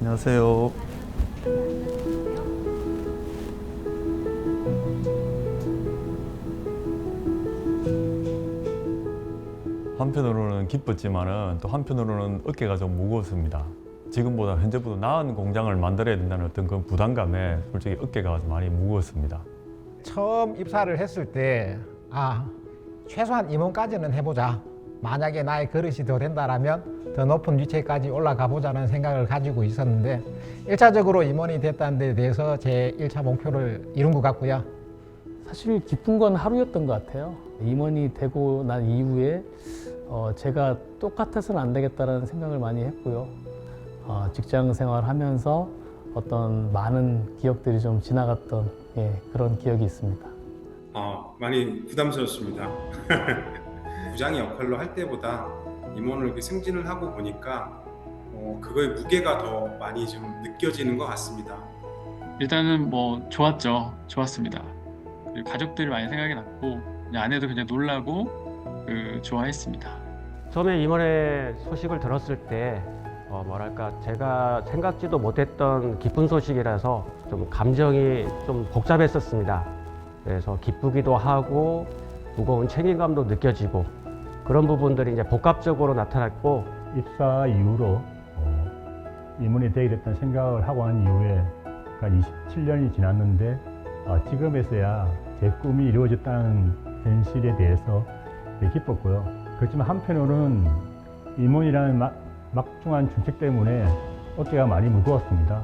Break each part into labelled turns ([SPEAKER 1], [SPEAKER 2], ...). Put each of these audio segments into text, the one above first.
[SPEAKER 1] 안녕하세요. 한편으로는 기뻤지만은 또 한편으로는 어깨가 좀 무거웠습니다. 지금보다 현재보다 나은 공장을 만들어야 된다는 어떤 그 부담감에 솔직히 어깨가 좀 많이 무거웠습니다.
[SPEAKER 2] 처음 입사를 했을 때, 아, 최소한 임원까지는 해보자. 만약에 나의 그릇이 더 된다라면 더 높은 위치까지 올라가 보자는 생각을 가지고 있었는데, 일차적으로 임원이 됐다는 데 대해서 제 일차 목표를 이룬 것 같고요.
[SPEAKER 3] 사실 기쁜 건 하루였던 것 같아요. 임원이 되고 난 이후에 어, 제가 똑같아서는 안 되겠다라는 생각을 많이 했고요. 어, 직장 생활하면서 어떤 많은 기억들이 좀 지나갔던 예, 그런 기억이 있습니다.
[SPEAKER 4] 어, 많이 부담스럽습니다. 부장의 역할로 할 때보다 임원을 이렇게 승진을 하고 보니까 어, 그거의 무게가 더 많이 좀 느껴지는 것 같습니다.
[SPEAKER 5] 일단은 뭐 좋았죠. 좋았습니다. 가족들이 많이 생각이 났고 아내도 그냥 놀라고 그 좋아했습니다.
[SPEAKER 6] 처음에 임원의 소식을 들었을 때 어, 뭐랄까 제가 생각지도 못했던 기쁜 소식이라서 좀 감정이 좀 복잡했었습니다. 그래서 기쁘기도 하고 무거운 책임감도 느껴지고 그런 부분들이 이제 복합적으로 나타났고
[SPEAKER 7] 입사 이후로 어, 임원이 되게 됐다는 생각을 하고 한 이후에 한 27년이 지났는데 어, 지금에서야 제 꿈이 이루어졌다는 현실에 대해서 되게 기뻤고요. 그렇지만 한편으로는 임원이라는 막, 막중한 중책 때문에 어깨가 많이 무거웠습니다.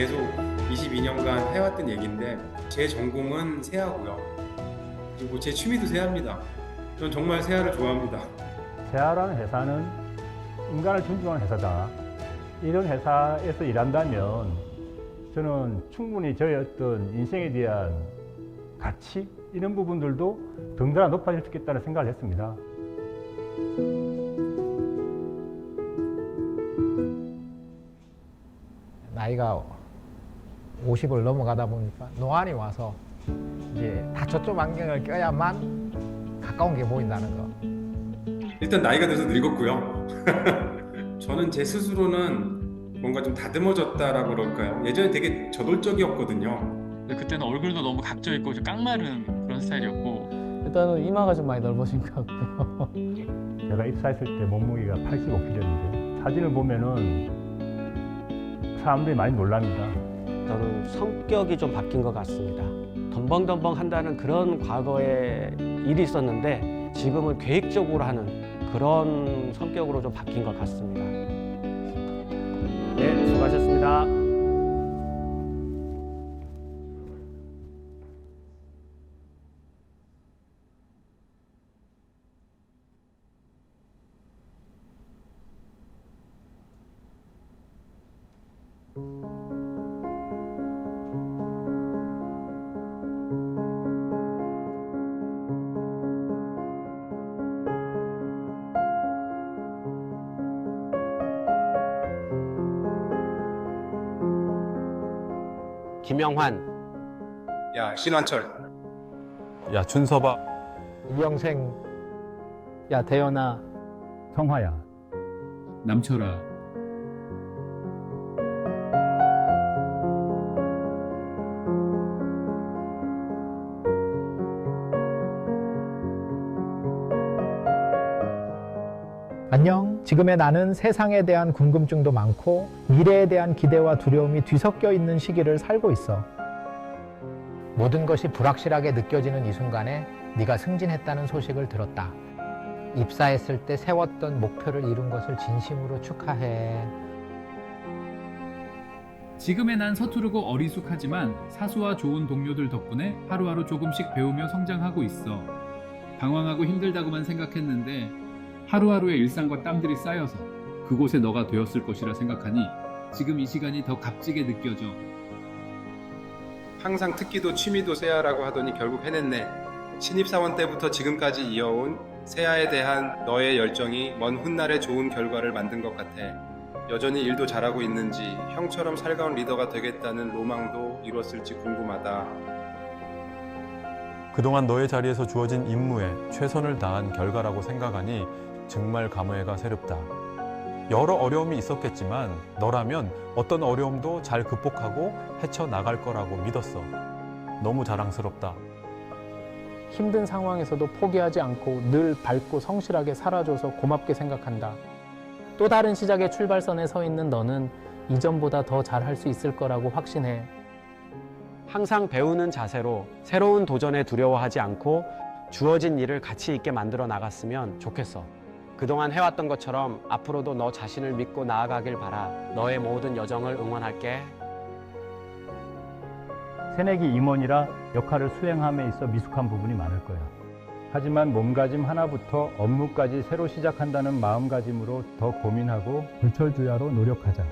[SPEAKER 4] 계속 22년간 해왔던 얘기인데 제 전공은 세아고요. 그리고 제 취미도 세아입니다. 전 정말 세아를 좋아합니다.
[SPEAKER 7] 세아라는 회사는 인간을 존중하는 회사다. 이런 회사에서 일한다면 저는 충분히 저의 어떤 인생에 대한 가치 이런 부분들도 덩달아 높아질 수 있겠다는 생각을 했습니다.
[SPEAKER 2] 나이가 50을 넘어가다 보니까 노안이 와서 이제 다 저쪽 안경을 껴야만 가까운 게 보인다는 거.
[SPEAKER 4] 일단 나이가 들어서 늙었고요. 저는 제 스스로는 뭔가 좀 다듬어졌다라고 그럴까요? 예전에 되게 저돌적이었거든요.
[SPEAKER 5] 근데 그때는 얼굴도 너무 각져 있고 좀 깡마른 그런 스타일이었고
[SPEAKER 3] 일단은 이마가 좀 많이 넓어진 것 같고요.
[SPEAKER 7] 제가 입사했을 때 몸무게가 85kg였는데 사진을 보면은 사람들이 많이 놀랍니다.
[SPEAKER 6] 저는 성격이 좀 바뀐 것 같습니다. 덤벙덤벙 한다는 그런 과거의 일이 있었는데 지금은 계획적으로 하는 그런 성격으로 좀 바뀐 것 같습니다. 네, 수고하셨습니다. 김영환,
[SPEAKER 4] 야 신환철.
[SPEAKER 1] 야 준서봐.
[SPEAKER 2] 이영생.
[SPEAKER 3] 야 대현아.
[SPEAKER 7] 성화야.
[SPEAKER 8] 남철아
[SPEAKER 2] 안녕. 지금의 나는 세상에 대한 궁금증도 많고 미래에 대한 기대와 두려움이 뒤섞여 있는 시기를 살고 있어. 모든 것이 불확실하게 느껴지는 이 순간에 네가 승진했다는 소식을 들었다. 입사했을 때 세웠던 목표를 이룬 것을 진심으로 축하해.
[SPEAKER 8] 지금의 난 서투르고 어리숙하지만 사수와 좋은 동료들 덕분에 하루하루 조금씩 배우며 성장하고 있어. 방황하고 힘들다고만 생각했는데 하루하루의 일상과 땀들이 쌓여서 그곳에 너가 되었을 것이라 생각하니 지금 이 시간이 더 값지게 느껴져.
[SPEAKER 4] 항상 특기도 취미도 세아라고 하더니 결국 해냈네. 신입사원 때부터 지금까지 이어온 세아에 대한 너의 열정이 먼 훗날에 좋은 결과를 만든 것 같아. 여전히 일도 잘하고 있는지 형처럼 살가운 리더가 되겠다는 로망도 이뤘을지 궁금하다.
[SPEAKER 1] 그동안 너의 자리에서 주어진 임무에 최선을 다한 결과라고 생각하니 정말 감회가 새롭다. 여러 어려움이 있었겠지만 너라면 어떤 어려움도 잘 극복하고 헤쳐나갈 거라고 믿었어. 너무 자랑스럽다.
[SPEAKER 3] 힘든 상황에서도 포기하지 않고 늘 밝고 성실하게 살아줘서 고맙게 생각한다. 또 다른 시작의 출발선에 서 있는 너는 이전보다 더 잘할 수 있을 거라고 확신해.
[SPEAKER 6] 항상 배우는 자세로 새로운 도전에 두려워하지 않고 주어진 일을 가치 있게 만들어 나갔으면 좋겠어. 그동안 해왔던 것처럼 앞으로도 너 자신을 믿고 나아가길 바라. 너의 모든 여정을 응원할게.
[SPEAKER 7] 새내기 임원이라 역할을 수행함에 있어 미숙한 부분이 많을 거야. 하지만 몸가짐 하나부터 업무까지 새로 시작한다는 마음가짐으로 더 고민하고 불철주야로 노력하자.